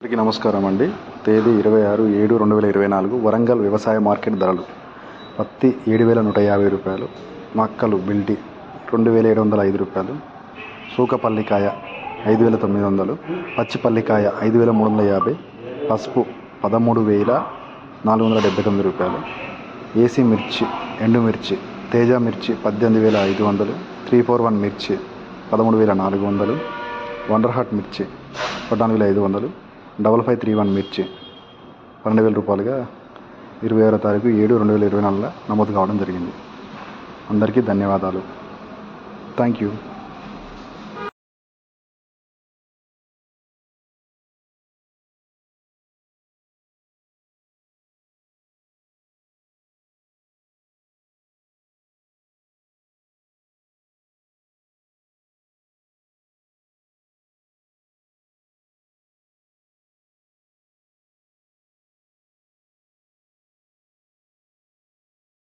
అందరికీ నమస్కారం అండి. తేదీ ఇరవై ఆరు ఏడు రెండు వేల ఇరవై నాలుగు వరంగల్ వ్యవసాయ మార్కెట్ ధరలు. పత్తి ఏడు వేల నూట యాభై రూపాయలు మక్కలు బిల్టి రెండు వేల ఏడు వందల ఐదు రూపాయలు సూకపల్లికాయ ఐదు వేల తొమ్మిది వందలు పచ్చిపల్లికాయ ఐదు వేల మూడు వందల యాభై పసుపు పదమూడు వేల నాలుగు వందల డెబ్బై తొమ్మిది రూపాయలు ఏసీ మిర్చి ఎండు మిర్చి తేజ మిర్చి పద్దెనిమిది వేల ఐదు వందలు త్రీ ఫోర్ వన్ మిర్చి పదమూడు వేల నాలుగు వందలు వండర్ హాట్ మిర్చి పద్నాలుగు వేల ఐదు వందలు డబల్ ఫైవ్ త్రీ వన్ మిర్చి పన్నెండు వేల రూపాయలుగా ఇరవై ఆరో తారీఖు ఏడు రెండు వేల ఇరవై నాలుగులో నమోదు కావడం జరిగింది. అందరికీ ధన్యవాదాలు. Thank you.